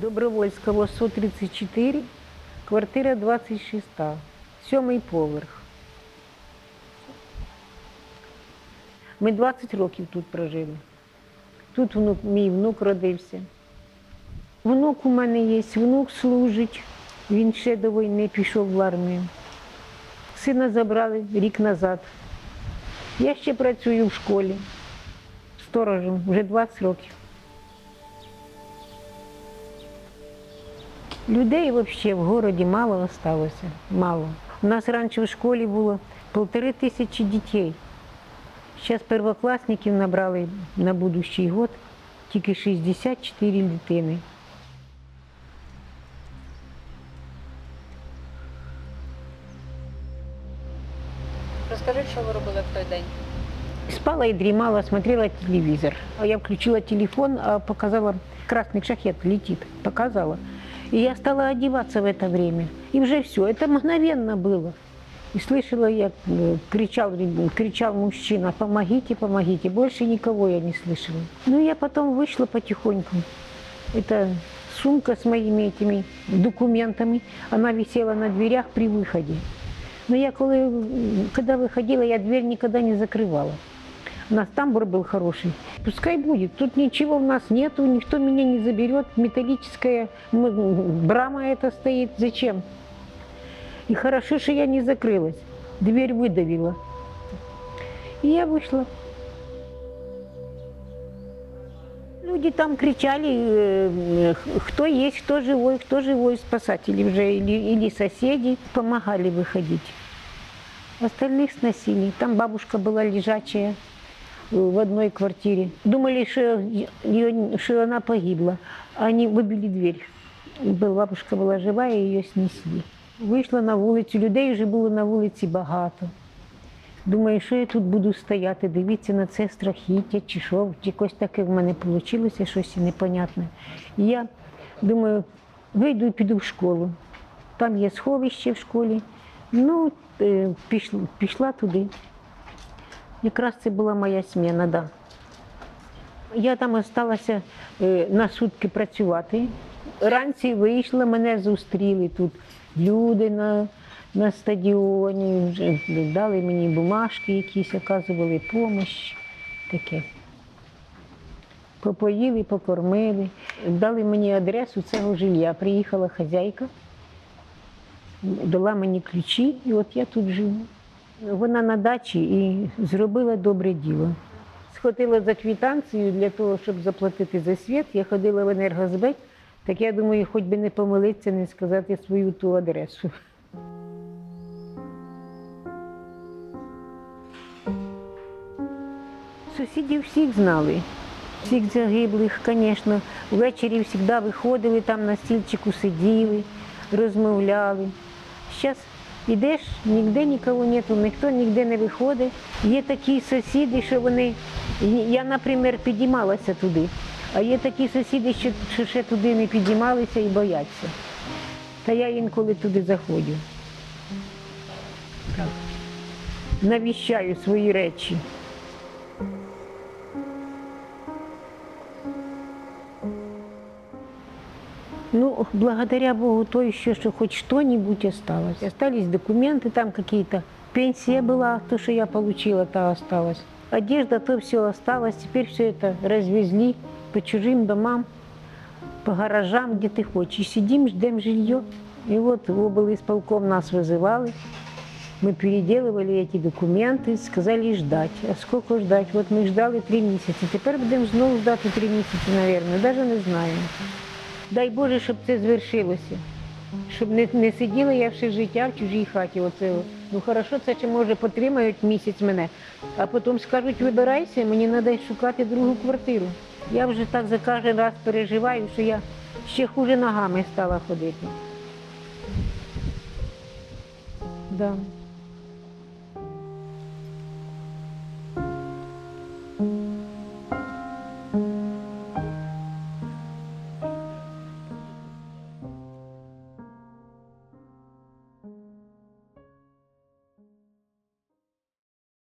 Добровольського 134, квартира 26, сьомий поверх. Ми 20 років тут прожили. Тут внук, мій внук родився. Внук у мене є, внук служить. Він ще до війни пішов в армію. Сина забрали рік назад. Я ще працюю в школі сторожем вже 20 років. Людей взагалі в городі мало залишилося. Мало. У нас раніше в школі було півтори тисячі дітей. Зараз первокласників набрали на будущий год тільки 64 дитини. Розкажіть, що ви робили в той день? Спала и дремала, смотрела телевизор. А я включила телефон, а показала, красный шахет летит, показала. И я стала одеваться в это время. И уже все, это мгновенно было. И слышала, я э, кричал, кричал мужчина, помогите, помогите. Больше никого я не слышала. Ну, я потом вышла потихоньку. Это сумка с моими этими документами, она висела на дверях при выходе. Но я, когда выходила, я дверь никогда не закрывала. У нас тамбур был хороший. Пускай будет. Тут ничего у нас нету, никто меня не заберет. Металлическая брама это стоит. Зачем? И хорошо, что я не закрылась. Дверь выдавила. И я вышла. Люди там кричали, э, кто есть, кто живой, кто живой, спасатели уже или, или соседи помогали выходить. Остальных сносили. Там бабушка была лежачая в одной квартире. Думали, что, её- что она погибла. Они выбили дверь. Был- Бабушка була жива, і її снесли. Вийшла на вулицю, людей вже було на вулиці багато. Думаю, що я тут буду стояти, дивитися на це страхіття, чи що, якось таке в мене вийшло, щось непонятне. І я думаю, вийду і піду в школу. Там є сховище в школі. Ну, е, пішла, пішла туди. Якраз це була моя сміна, да. Я там залишилася е, на сутки працювати. Вранці вийшла, мене зустріли тут люди на, на стадіоні, дали мені бумажки якісь, оказували допомогу. Таке. Попоїли, покормили, дали мені адресу цього жилья. Приїхала хазяйка, дала мені ключі, і от я тут живу. Вона на дачі і зробила добре діло. Сходила за квітанцією для того, щоб заплатити за світ. Я ходила в енергозбет, так я думаю, хоч би не помилитися, не сказати свою ту адресу. Сусідів всіх знали, всіх загиблих, звісно. Ввечері завжди виходили, там на стільчику сиділи, розмовляли. Зараз йдеш, ніде нікого нету, ніхто ніде не виходить. Є такі сусіди, що вони. Я, наприклад, підіймалася туди, а є такі сусіди, що, що ще туди не підіймалися і бояться. Та я інколи туди заходжу. Навіщаю свої речі. Ну, благодаря Богу, то еще, что хоть что-нибудь осталось. Остались документы там какие-то. Пенсия была, то, что я получила, то осталось. Одежда, то все осталось. Теперь все это развезли по чужим домам, по гаражам, где ты хочешь. И сидим, ждем жилье. И вот в облисполком нас вызывали. Мы переделывали эти документы, сказали ждать. А сколько ждать? Вот мы ждали три месяца. Теперь будем знову ждати три місяці, наверное. Даже не знаємо. Дай Боже, щоб це звершилося. Щоб не, не сиділа я все життя в чужій хаті. Оце. Ну хорошо, це ще може потримають місяць мене, а потім скажуть, вибирайся, мені треба шукати другу квартиру. Я вже так за кожен раз переживаю, що я ще хуже ногами стала ходити. Да.